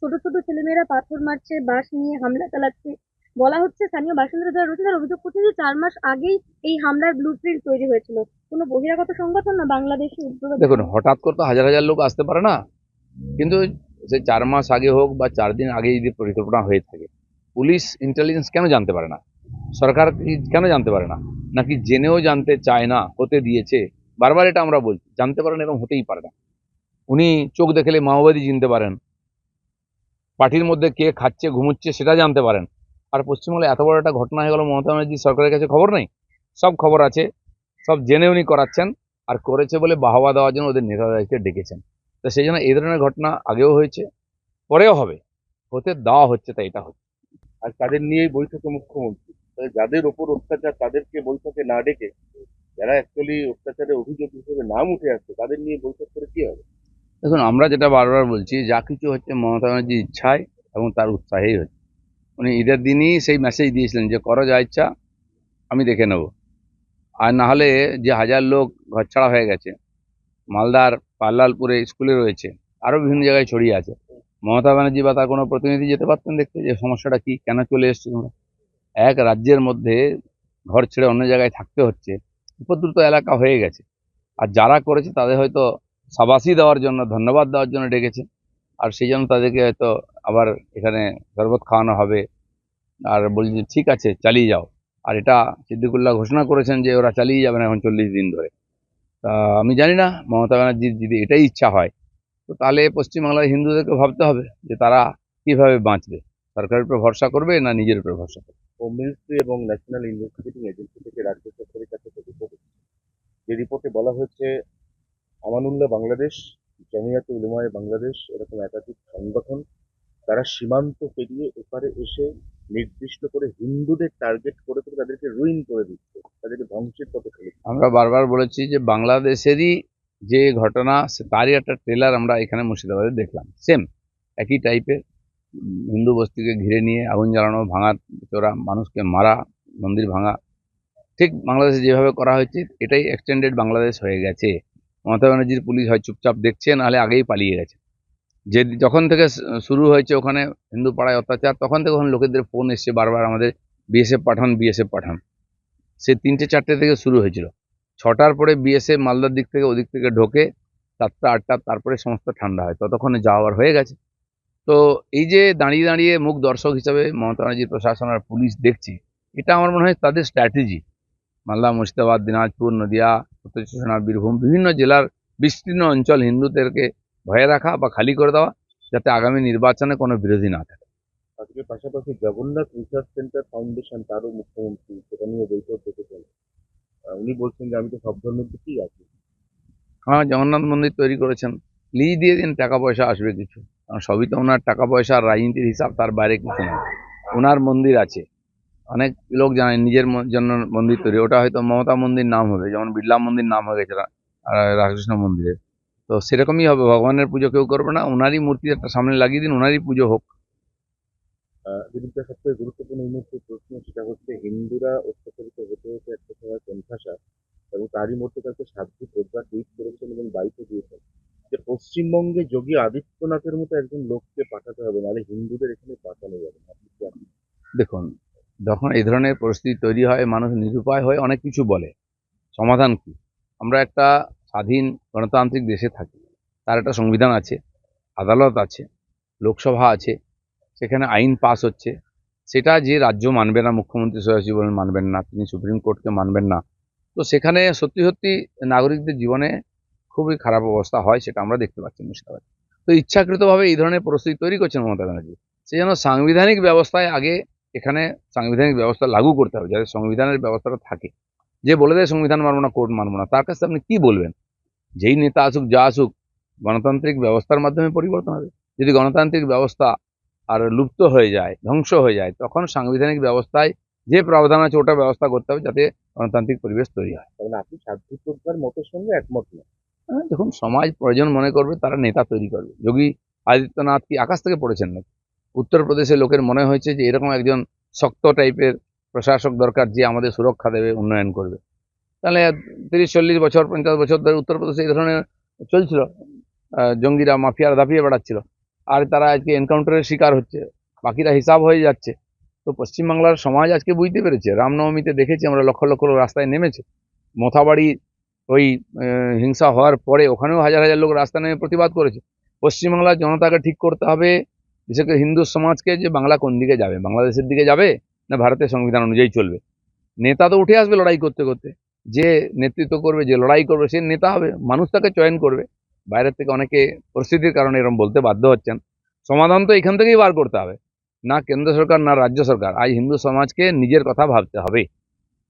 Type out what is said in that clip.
ছোট ছোট ছেলেমেয়েরা পাথর মারছে, বাঁশ নিয়ে হামলা চালাচ্ছে। বলা হচ্ছে স্থানীয় বাসিন্দারা যারা রয়েছে, তারা অভিযোগ করছে যে চার মাস আগেই এই হামলার ব্লু তৈরি হয়েছিল। কোনো বহিরাগত সংগঠন না বাংলাদেশি দেখুন, হঠাৎ করে তো হাজার হাজার লোক আসতে পারে না। কিন্তু সে চার মাস আগে হোক বা চার দিন আগে যদি পরিকল্পনা হয়ে থাকে, পুলিশ ইন্টেলিজেন্স কেন জানতে পারে না? সরকার কেন জানতে পারে না? নাকি জেনেও জানতে চায় না, হতে দিয়েছে? বারবার এটা আমরা বলছি। জানতে পারেন এরকম হতেই পারে না। উনি চোখ দেখলে মাওবাদী চিনতে পারেন। পার্টির মধ্যে কে খাচ্ছে, ঘুমুচ্ছে সেটা জানতে পারেন। আর পশ্চিমবঙ্গে এত বড় একটা ঘটনা হয়ে গেল, মমতা ব্যানার্জি সরকারের কাছে খবর নেই? সব খবর আছে, সব জেনে উনি করাচ্ছেন, আর করেছে বলে বাহবা দেওয়ার জন্য ওদের নেতাদেরকে ডেকেছেন। তো সেই জন্য এই ধরনের ঘটনা আগেও হয়েছে, পরেও হবে। হতে দেওয়া হচ্ছে, তাই এটা হচ্ছে। আর তাদের নিয়েই বৈঠকে মুখ্যমন্ত্রী। যাদের ওপর অত্যাচার, তাদেরকে বৈঠকে না ডেকে যারা অ্যাকচুয়ালি অত্যাচারের অভিযোগ হিসেবে নাম উঠে আসছে, তাদের নিয়ে বৈঠক করে কি হবে? দেখুন, আমরা যেটা বারবার বলছি, যা কিছু হচ্ছে মমতা ব্যানার্জির ইচ্ছায় এবং তার উৎসাহেই হচ্ছে। উনি ঈদের দিনই সেই মেসেজ দিয়েছিলেন যে, করো যা ইচ্ছা, আমি দেখে নেব। আর না হলে যে হাজার লোক ঘরছাড়া হয়ে গেছে, মালদার পাল্লালপুরে স্কুলে রয়েছে, আরও বিভিন্ন জায়গায় ছড়িয়ে আছে। মমতা ব্যানার্জি বা তার কোনো প্রতিনিধি যেতে পারতেন দেখতে যে, সমস্যাটা কি? কেন চলে এসছে তোমরা? এক রাজ্যের মধ্যে ঘর ছেড়ে অন্য জায়গায় থাকতে হচ্ছে, উপদ্রুত এলাকা হয়ে গেছে। আর যারা করেছে, তাদের হয়তো সাবাসি দেওয়ার জন্য, ধন্যবাদ দেওয়ার জন্য ডেকেছে। আর সেই জন্য তাদেরকে হয়তো আবার এখানে শরবত খাওয়ানো হবে। আর বলছি যে, ঠিক আছে, চালিয়ে যাও। আর এটা সিদ্দিকুল্লাহ ঘোষণা করেছেন যে, ওরা চালিয়ে যাবেন এখন চল্লিশ দিন ধরে। তা আমি জানি না, মমতা ব্যানার্জির যদি এটাই ইচ্ছা হয়, তো তাহলে পশ্চিমবাংলার হিন্দুদেরকে ভাবতে হবে যে, তারা কীভাবে বাঁচবে। সরকারের উপর ভরসা করবে না নিজের উপর ভরসা করবে? হোম মিনিস্ট্রি এবং ন্যাশনাল ইনভেস্টিগেটিং এজেন্সি থেকে রাজ্য সরকারের কাছে যে রিপোর্টে বলা হয়েছে আমানুল্লাহ বাংলাদেশ, জমিয়াতে উলেমায় বাংলাদেশ এরকম একাধিক সংগঠন, তারা সীমান্ত পেরিয়ে এপারে এসে নির্দিষ্ট করে হিন্দুদের টার্গেট করে করে তাদেরকে রুইন করে দিচ্ছে, তাদেরকে ধ্বংসের পথে ফেলে আমরা বারবার বলেছি যে বাংলাদেশেরই যে ঘটনা তারই একটা ট্রেলার আমরা এখানে মুর্শিদাবাদে দেখলাম। সেম একই টাইপের হিন্দু বস্তিকে ঘিরে নিয়ে আগুন জ্বালানো, ভাঙা, চোরা, মানুষকে মারা, মন্দির ভাঙা, ঠিক বাংলাদেশে যেভাবে করা হয়েছে, এটাই এক্সটেন্ডেড বাংলাদেশ হয়ে গেছে। মমতা ব্যানার্জির পুলিশ হয় চুপচাপ দেখছে, নাহলে আগেই পালিয়ে গেছে। যে যখন থেকে শুরু হয়েছে ওখানে হিন্দু পাড়ায় অত্যাচার, তখন থেকে ওখানে লোকেদের ফোন এসছে বারবার আমাদের বিএসএফ পাঠান বিএসএফ পাঠান। সে তিনটে, চারটে থেকে শুরু হয়েছিল। ছটার পরে বিএসএফ মালদার দিক থেকে ওদিক থেকে ঢোকে, সাতটা, আটটা, তারপরে সমস্ত ঠান্ডা হয়। ততক্ষণে যাওয়ার হয়ে গেছে। তো এই যে দাঁড়িয়ে দাঁড়িয়ে মুখ দর্শক হিসাবে মমতা ব্যানার্জির প্রশাসন আর পুলিশ দেখছে, এটা আমার মনে হয় তাদের স্ট্র্যাটেজি মালদা, মুর্শিদাবাদ, দিনাজপুর, নদিয়া উত্তর বীরভূম বিভিন্ন জেলার বিস্তীর্ণ অঞ্চল হিন্দুদেরকে ভয়ে রাখা বা খালি করে দেওয়া যাতে আগামী নির্বাচনে কোনো বিরোধী না থাকে। আজকে পাশাপাশি জগন্নাথ রিসার্চ সেন্টার ফাউন্ডেশন তারও মুখ্যমন্ত্রী সেটা নিয়ে বৈঠক ডেকেছেন উনি বলছেন যে আমি তো সব ধর্মের দিকেই আছি। হ্যাঁ জগন্নাথ মন্দির তৈরি করেছেন। লিজ দিয়ে দিন টাকা পয়সা আসবে কিছু। কারণ সবই তো ওনার টাকা পয়সা আর রাজনীতির হিসাব তার বাইরে কিছু না ওনার মন্দির আছে। অনেক লোক জানে নিজের জন্য মন্দির তৈরি। ওটা হয়তো মমতা মন্দির নাম হবে যেমন বিড়লা মন্দির নাম হয়ে গেছে রাধাকৃষ্ণ মন্দিরের তো সেরকমই হবে ভগবানের পুজো কেউ করবে না ওনারই মূর্তি একটা সামনে লাগিয়ে দিন ওনারই পুজো হোক। দিলীপদা সবথেকে গুরুত্বপূর্ণ এই মুহূর্তে প্রশ্ন সেটা হচ্ছে হিন্দুরা অত্যাচারিত হতে হতে একটা সময় কোণঠাসা এবং তারই মধ্যে কালকে সাধ্বী প্রজ্ঞা টুইট করেছেন এবং দায়িত্ব দিয়েছেন। যে পশ্চিমবঙ্গে যোগী আদিত্যনাথের মতো একজন লোককে পাঠাতে হবে নাহলে হিন্দুদের এখানে বাঁচানো যাবে না। দেখুন যখন এই ধরনের পরিস্থিতি তৈরি হয়, মানুষ নিরুপায় হয়ে অনেক কিছু বলে। সমাধান কি? আমরা একটা স্বাধীন গণতান্ত্রিক দেশে থাকি। তার একটা সংবিধান আছে, আদালত আছে, লোকসভা আছে, সেখানে আইন পাস হচ্ছে। সেটা যে রাজ্য মানবে না, মুখ্যমন্ত্রী সরাসরি বলেন মানবেন না, তিনি সুপ্রিম কোর্টকে মানবেন না। তো সেখানে সত্যি সত্যি নাগরিকদের জীবনে খুবই খারাপ অবস্থা হয়, সেটা আমরা দেখতে পাচ্ছি মুর্শিদাবাদে। তো ইচ্ছাকৃতভাবে এই ধরনের পরিস্থিতি তৈরি করছেন মমতা ব্যানার্জি। সেই জন্য সাংবিধানিক ব্যবস্থায় আগে এখানে সাংবিধানিক ব্যবস্থা লাগু করতে হবে যাতে সংবিধানের ব্যবস্থাটা থাকে। যে বলে দেয় সংবিধান মানবো না কোর্ট মানবো না তার কাছে আপনি কি বলবেন? যেই নেতা আসুক যা আসুক গণতান্ত্রিক ব্যবস্থার মাধ্যমে পরিবর্তন হবে। যদি গণতান্ত্রিক ব্যবস্থা আর লুপ্ত হয়ে যায় ধ্বংস হয়ে যায় তখন সাংবিধানিক ব্যবস্থায় যে প্রাবধান আছে ওটা ব্যবস্থা করতে হবে যাতে গণতান্ত্রিক পরিবেশ তৈরি হয়। কারণ আপনি সাধ্বী মতের সঙ্গে একমত না? হ্যাঁ, দেখুন সমাজ প্রয়োজন মনে করবে তারা নেতা তৈরি করবে। যোগী আদিত্যনাথ কি আকাশ থেকে পড়েছেন নাকি? উত্তরপ্রদেশের লোকের মনে হয়েছে যে এরকম একজন শক্ত টাইপের প্রশাসক দরকার যে আমাদের সুরক্ষা দেবে, উন্নয়ন করবে। তাহলে তিরিশ, চল্লিশ বছর, পঞ্চাশ বছর ধরে উত্তরপ্রদেশে এই ধরনের চলছিল। জঙ্গিরা, মাফিয়ারা দাপিয়ে বেড়াচ্ছিল। আর তারা আজকে এনকাউন্টারের শিকার হচ্ছে। বাকিরা হিসাব হয়ে যাচ্ছে। তো পশ্চিমবাংলার সমাজ আজকে বুঝতে পেরেছে। রামনবমীতে দেখেছি আমরা লক্ষ লক্ষ লোক রাস্তায় নেমেছে। মথাবাড়ি ওই হিংসা হওয়ার পরে ওখানেও হাজার হাজার লোক রাস্তা নেমে প্রতিবাদ করেছে। পশ্চিমবাংলার জনতাকে ঠিক করতে হবে। বিশেষ করে হিন্দু সমাজকে যে বাংলা কোন দিকে যাবে বাংলাদেশের দিকে যাবে না ভারতের সংবিধান অনুযায়ী চলবে নেতা তো উঠে আসবে লড়াই করতে করতে যে নেতৃত্ব করবে যে লড়াই করবে সে নেতা হবে মানুষ তাকে চয়ন করবে বাইরের থেকে অনেকে পরিস্থিতির কারণে এরকম বলতে বাধ্য হচ্ছেন সমাধান তো এখান থেকেই বার করতে হবে। না কেন্দ্র সরকার, না রাজ্য সরকার। আজ হিন্দু সমাজকে নিজের কথা ভাবতে হবে।